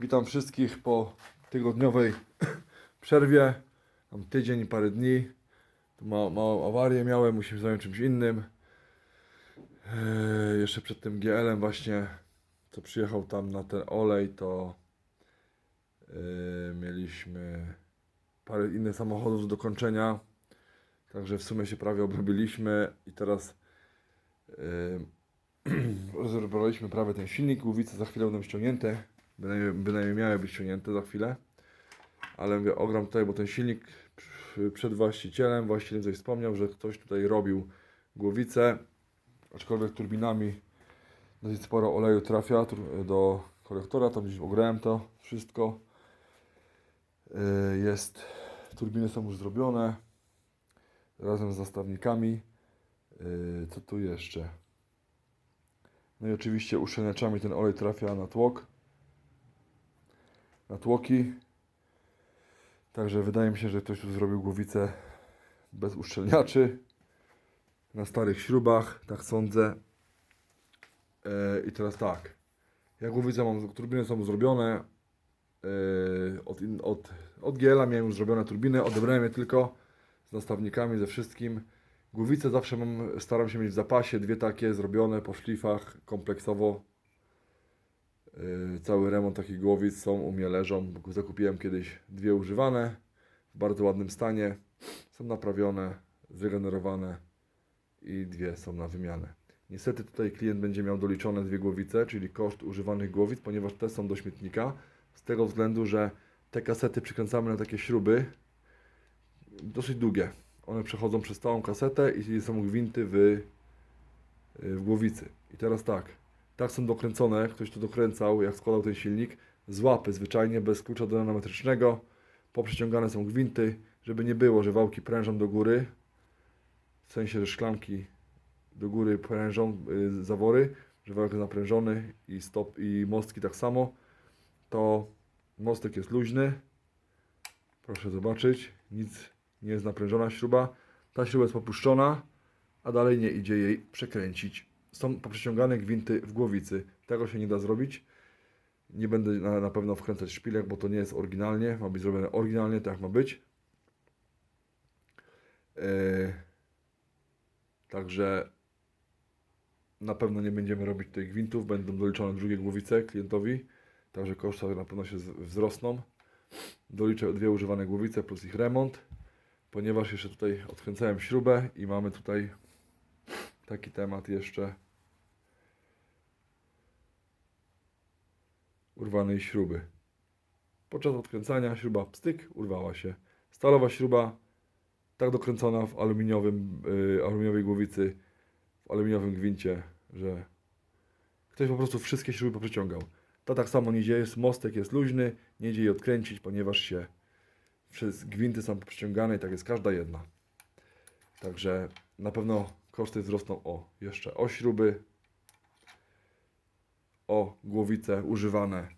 Witam wszystkich po tygodniowej przerwie. Mam tydzień parę dni. Tu ma, małą awarię miałem, musimy zająć czymś innym. Eee, jeszcze przed tym GL-em właśnie, co przyjechał tam na ten olej, to eee, mieliśmy parę innych samochodów do dokończenia. Także w sumie się prawie obrobiliśmy i teraz rozrobiliśmy prawie ten silnik. Głowice za chwilę będą ściągnięte. Bynajmniej, bynajmniej miały być ściągnięte za chwilę. Ale mówię, ogram tutaj, bo ten silnik przed właścicielem, właściciel coś wspomniał, że ktoś tutaj robił głowicę, aczkolwiek turbinami dosyć sporo oleju trafia tur- do kolektora, tam gdzieś ograłem to wszystko. Yy, Jest, turbiny są już zrobione razem z zastawnikami. Yy, Co tu jeszcze? No i oczywiście uszczelniaczami ten olej trafia na tłok. Na tłoki. Także wydaje mi się, że ktoś tu zrobił głowicę bez uszczelniaczy. Na starych śrubach, tak sądzę. E, I teraz tak. Ja głowicę mam, turbiny są zrobione. E, od, od, od GL-a miałem już zrobione turbiny, odebrałem je tylko z nastawnikami, ze wszystkim. Głowice zawsze mam, staram się mieć w zapasie, dwie takie zrobione po szlifach, kompleksowo. Yy, Cały remont takich głowic są u mnie leżą. Zakupiłem kiedyś dwie używane w bardzo ładnym stanie. Są naprawione, zregenerowane i dwie są na wymianę. Niestety tutaj klient będzie miał doliczone dwie głowice, czyli koszt używanych głowic, ponieważ te są do śmietnika. Z tego względu, że te kasety przykręcamy na takie śruby dosyć długie. One przechodzą przez całą kasetę i są gwinty w, w głowicy. I teraz tak, tak są dokręcone, ktoś to dokręcał, jak składał ten silnik, z łapy zwyczajnie, bez klucza dynametrycznego, poprzeciągane są gwinty, żeby nie było, że wałki prężą do góry, w sensie, że szklanki do góry prężą y, zawory, że wałek jest naprężony i stop i mostki tak samo, to mostek jest luźny, proszę zobaczyć, nic nie jest naprężona śruba, ta śruba jest popuszczona, a dalej nie idzie jej przekręcić. Są poprzeciągane gwinty w głowicy. Tego się nie da zrobić. Nie będę na, na pewno wkręcać szpilek, bo to nie jest oryginalnie. Ma być zrobione oryginalnie, tak ma być. Eee, także na pewno nie będziemy robić tych gwintów. Będą doliczone drugie głowice klientowi. Także koszty na pewno się wzrosną. Doliczę dwie używane głowice plus ich remont. Ponieważ jeszcze tutaj odkręcałem śrubę i mamy tutaj taki temat jeszcze urwanej śruby. Podczas odkręcania śruba pstyk urwała się. Stalowa śruba tak dokręcona w aluminiowym, y, aluminiowej głowicy, w aluminiowym gwincie, że ktoś po prostu wszystkie śruby poprzeciągał. To tak samo nie dzieje, mostek jest luźny, nie dzieje odkręcić, ponieważ się przez gwinty są przyciągane i tak jest każda jedna. Także na pewno koszty wzrosną o jeszcze o śruby, o głowice używane.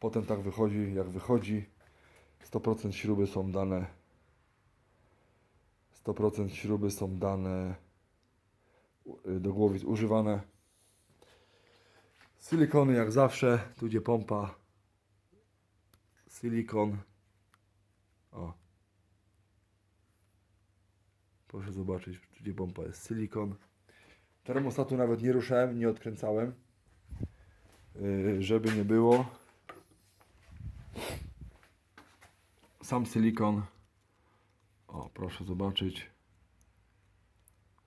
Potem tak wychodzi jak wychodzi. 100% śruby są dane. 100% śruby są dane u- do głowic używane. Silikony jak zawsze, tu gdzie pompa. Silikon. O. Proszę zobaczyć, gdzie pompa jest silikon. Termostatu nawet nie ruszałem, nie odkręcałem. Yy, żeby nie było. Sam silikon. O, proszę zobaczyć.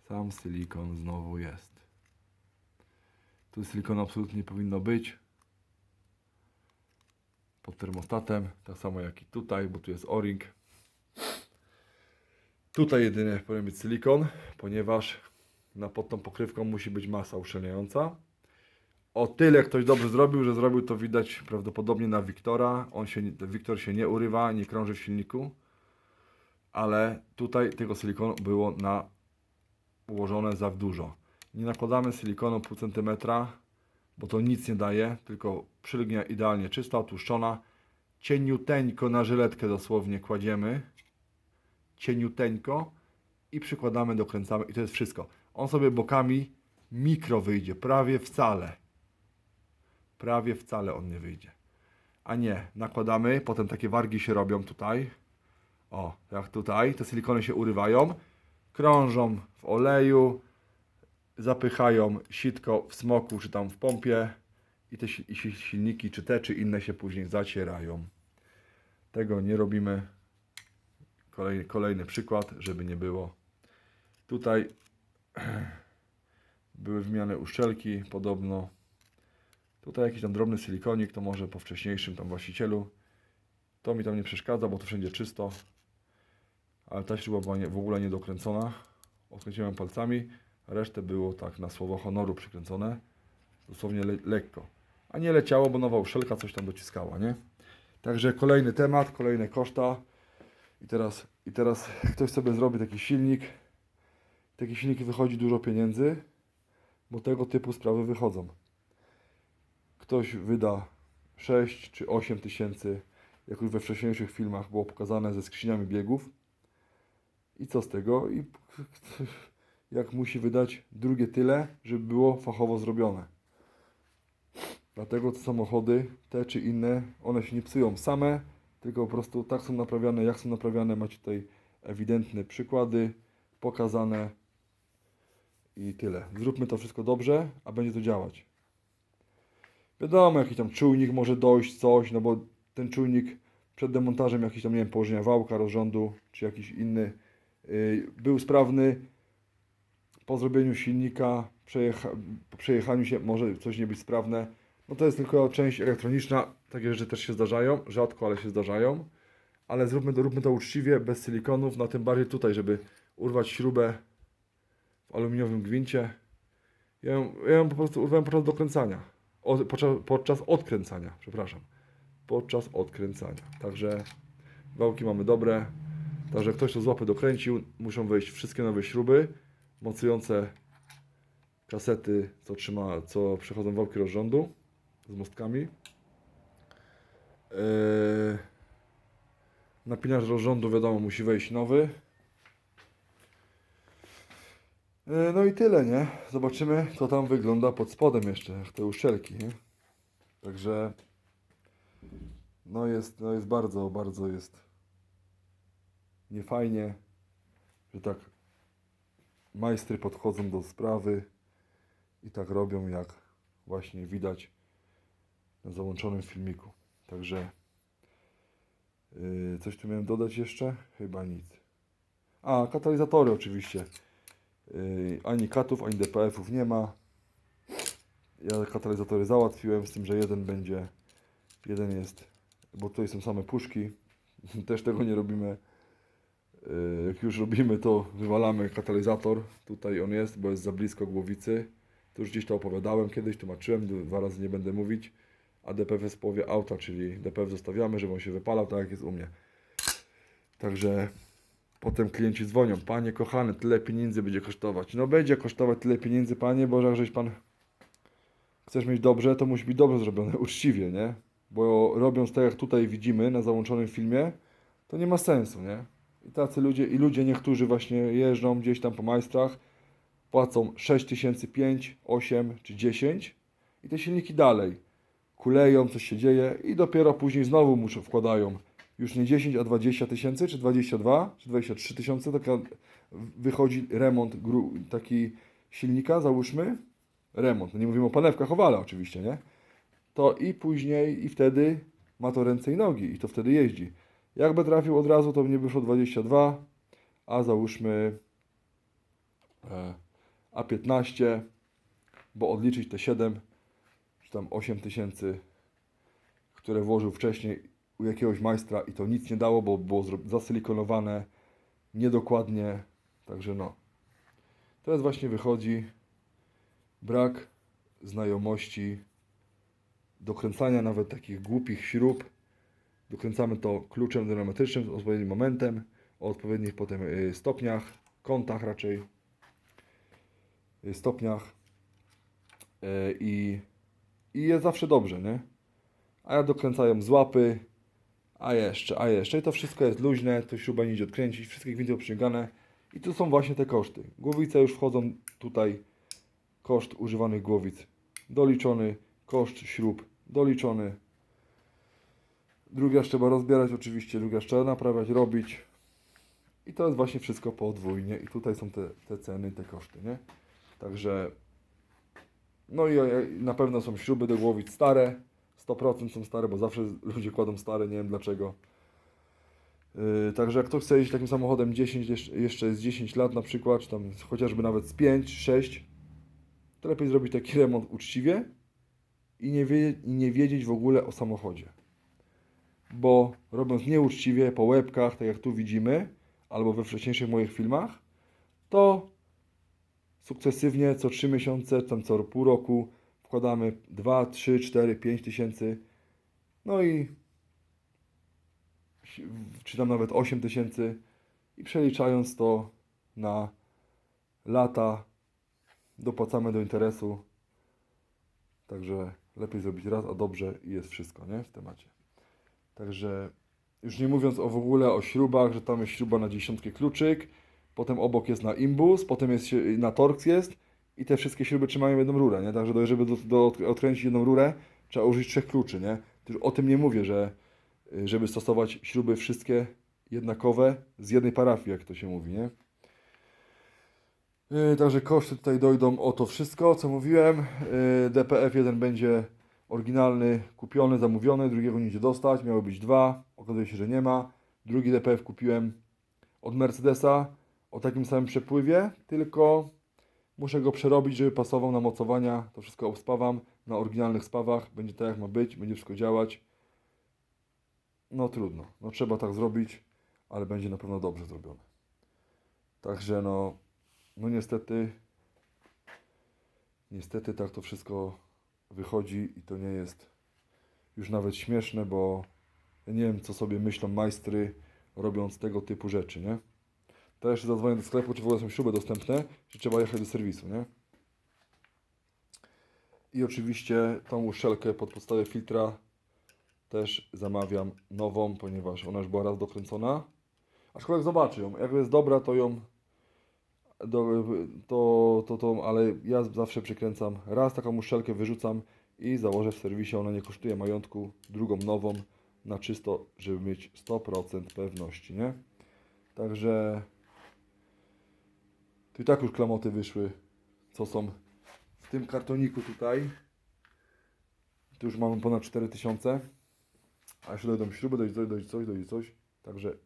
Sam silikon znowu jest. Tu silikonu absolutnie nie powinno być. Pod termostatem, tak samo jak i tutaj, bo tu jest o-ring. Tutaj jedynie powinien być silikon, ponieważ na pod tą pokrywką musi być masa uszczelniająca. O tyle ktoś dobrze zrobił, że zrobił to widać prawdopodobnie na Wiktora. On się, Wiktor się nie urywa, nie krąży w silniku. Ale tutaj tego silikonu było na ułożone za dużo. Nie nakładamy silikonu pół centymetra, bo to nic nie daje, tylko przylgnia idealnie czysta, otłuszczona. Cieniuteńko na żyletkę dosłownie kładziemy. Cieniuteńko i przykładamy, dokręcamy i to jest wszystko. On sobie bokami mikro wyjdzie, prawie wcale. Prawie wcale on nie wyjdzie. A nie, nakładamy, potem takie wargi się robią tutaj. O, jak tutaj, te silikony się urywają, krążą w oleju, zapychają sitko w smoku czy tam w pompie i te silniki, czy te, czy inne się później zacierają. Tego nie robimy. Kolejny, kolejny przykład, żeby nie było. Tutaj były wymiany uszczelki, podobno. Tutaj jakiś tam drobny silikonik, to może po wcześniejszym tam właścicielu. To mi tam nie przeszkadza, bo to wszędzie czysto. Ale ta śruba była nie, w ogóle niedokręcona. Odkręciłem palcami, resztę było tak na słowo honoru przykręcone. Dosłownie le lekko. A nie leciało, bo nowa uszelka coś tam dociskała, nie? Także kolejny temat, kolejne koszta. I teraz, I teraz ktoś sobie zrobi taki silnik. Taki silnik wychodzi dużo pieniędzy, bo tego typu sprawy wychodzą. Ktoś wyda 6 czy 8 tysięcy, jak już we wcześniejszych filmach było pokazane ze skrzyniami biegów. I co z tego? I jak musi wydać drugie tyle, żeby było fachowo zrobione. Dlatego te samochody, te czy inne, one się nie psują same, tylko po prostu tak są naprawiane, jak są naprawiane. Macie tutaj ewidentne przykłady pokazane i tyle. Zróbmy to wszystko dobrze, a będzie to działać. Wiadomo, jakiś tam czujnik może dojść, coś, no bo ten czujnik przed demontażem jakiś tam, nie wiem, położenia wałka, rozrządu, czy jakiś inny yy, był sprawny. Po zrobieniu silnika, przejecha, po przejechaniu się może coś nie być sprawne. No to jest tylko część elektroniczna. Takie rzeczy też się zdarzają, rzadko, ale się zdarzają. Ale zróbmy to, róbmy to uczciwie, bez silikonów, no tym bardziej tutaj, żeby urwać śrubę w aluminiowym gwincie. Ja ją, ja ją po prostu urwałem podczas dokręcania. Podczas, podczas odkręcania, przepraszam. Podczas odkręcania. Także wałki mamy dobre. Także ktoś to z łapy dokręcił, muszą wejść wszystkie nowe śruby mocujące kasety, co trzyma, co przechodzą wałki rozrządu z mostkami. Yy, napinacz rozrządu wiadomo musi wejść nowy. Yy, No i tyle, nie? Zobaczymy, co tam wygląda pod spodem jeszcze, jak te uszczelki, nie? Także no jest, no jest bardzo, bardzo jest niefajnie, że tak majstry podchodzą do sprawy i tak robią, jak właśnie widać na załączonym filmiku. Także yy, coś tu miałem dodać jeszcze? Chyba nic. A, katalizatory oczywiście. Yy, ani katów, ani DPF-ów nie ma. Ja katalizatory załatwiłem, z tym, że jeden będzie, jeden jest, bo tutaj są same puszki. Też tego nie robimy. Yy, Jak już robimy, to wywalamy katalizator. Tutaj on jest, bo jest za blisko głowicy. Tu już gdzieś to opowiadałem kiedyś, tłumaczyłem, dwa razy nie będę mówić. A DPF jest w połowie auta, czyli DPF zostawiamy, żeby on się wypalał, tak jak jest u mnie. Także potem klienci dzwonią, panie kochany, tyle pieniędzy będzie kosztować. No będzie kosztować tyle pieniędzy, panie, bo jak żeś pan chcesz mieć dobrze, to musi być dobrze zrobione, uczciwie, nie? Bo robiąc tak jak tutaj widzimy na załączonym filmie, to nie ma sensu, nie? I tacy ludzie, i ludzie niektórzy właśnie jeżdżą gdzieś tam po majstrach, płacą 6 tysięcy, 5, 8 czy 10 i te silniki dalej kuleją, coś się dzieje i dopiero później znowu muszą, wkładają już nie 10, a 20 tysięcy, czy 22, czy 23 tysiące, taka wychodzi remont gru, taki silnika, załóżmy, remont, no nie mówimy o panewkach, o wale oczywiście, nie? To i później, i wtedy ma to ręce i nogi i to wtedy jeździ. Jakby trafił od razu, to by nie wyszło 22, a załóżmy e, A15, bo odliczyć te 7 czy tam 8 tysięcy, które włożył wcześniej u jakiegoś majstra i to nic nie dało, bo było zasylikonowane niedokładnie. Także no. Teraz właśnie wychodzi brak znajomości dokręcania nawet takich głupich śrub. Dokręcamy to kluczem dynamitycznym z odpowiednim momentem, o odpowiednich potem y, stopniach, kątach raczej, y, stopniach Y, i, i jest zawsze dobrze, nie? A ja dokręcają z łapy, a jeszcze, a jeszcze. I to wszystko jest luźne, to śruba nie idzie odkręcić, wszystkie gwinty przyciągane. I tu są właśnie te koszty. Głowice już wchodzą tutaj, koszt używanych głowic doliczony, koszt śrub doliczony. Drugi raz trzeba rozbierać oczywiście, drugi raz trzeba naprawiać, robić. I to jest właśnie wszystko podwójnie. I tutaj są te, te ceny, te koszty, nie? Także no i i na pewno są śruby do głowic stare. 100% są stare, bo zawsze ludzie kładą stare, nie wiem dlaczego. Yy, także jak ktoś chce jeździć takim samochodem 10, jeszcze- jeszcze z 10 lat na przykład, czy tam chociażby nawet z 5, 6, to lepiej zrobić taki remont uczciwie i nie, wie, i nie wiedzieć w ogóle o samochodzie. Bo robiąc nieuczciwie po łebkach, tak jak tu widzimy, albo we wcześniejszych moich filmach, to sukcesywnie co 3 miesiące, tam co pół roku wkładamy 2, 3, 4, 5 tysięcy, no i czy tam nawet 8 tysięcy i przeliczając to na lata dopłacamy do interesu. Także lepiej zrobić raz, a dobrze i jest wszystko, nie? W temacie. Także już nie mówiąc o w ogóle o śrubach, że tam jest śruba na dziesiątkę kluczyk, potem obok jest na imbus, potem jest na torx jest i te wszystkie śruby trzymają jedną rurę, nie? Także żeby do, do, odkręcić jedną rurę, trzeba użyć trzech kluczy, nie? O tym nie mówię, że żeby stosować śruby wszystkie jednakowe z jednej parafii, jak to się mówi, nie? Yy, Także koszty tutaj dojdą o to wszystko, co mówiłem. Yy, DPF-1 będzie oryginalny, kupiony, zamówiony, drugiego nie idzie dostać, miało być dwa, okazuje się, że nie ma. Drugi DPF kupiłem od Mercedesa o takim samym przepływie, tylko muszę go przerobić, żeby pasował na mocowania. To wszystko obspawam na oryginalnych spawach, będzie tak jak ma być, będzie wszystko działać. No trudno, no trzeba tak zrobić, ale będzie na pewno dobrze zrobione. Także no, no niestety, niestety tak to wszystko wychodzi i to nie jest już nawet śmieszne, bo ja nie wiem, co sobie myślą majstry robiąc tego typu rzeczy, nie? Teraz jeszcze zadzwonię do sklepu, czy w ogóle są śruby dostępne, czy trzeba jechać do serwisu, nie? I oczywiście tą uszczelkę pod podstawę filtra też zamawiam nową, ponieważ ona już była raz dokręcona. Aczkolwiek zobaczę ją. Jak jest dobra, to ją do, to, to, to, ale ja zawsze przykręcam raz taką uszczelkę, wyrzucam i założę w serwisie, ona nie kosztuje majątku, drugą nową na czysto, żeby mieć 100% pewności, nie? Także tu i tak już klamoty wyszły, co są w tym kartoniku tutaj. Tu już mamy ponad 4000, a jeszcze dojdą śruby, dojdzie coś, dojdzie coś, dojdzie coś, także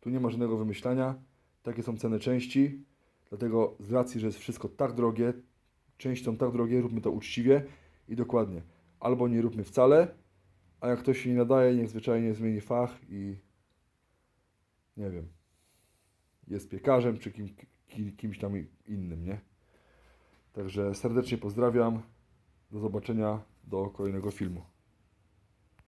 tu nie ma żadnego wymyślania, takie są ceny części. Dlatego z racji, że jest wszystko tak drogie, częścią tak drogie, róbmy to uczciwie i dokładnie. Albo nie róbmy wcale, a jak ktoś się nie nadaje, niech zwyczajnie zmieni fach i nie wiem, jest piekarzem czy kim, kimś tam innym, nie? Także serdecznie pozdrawiam. Do zobaczenia do kolejnego filmu.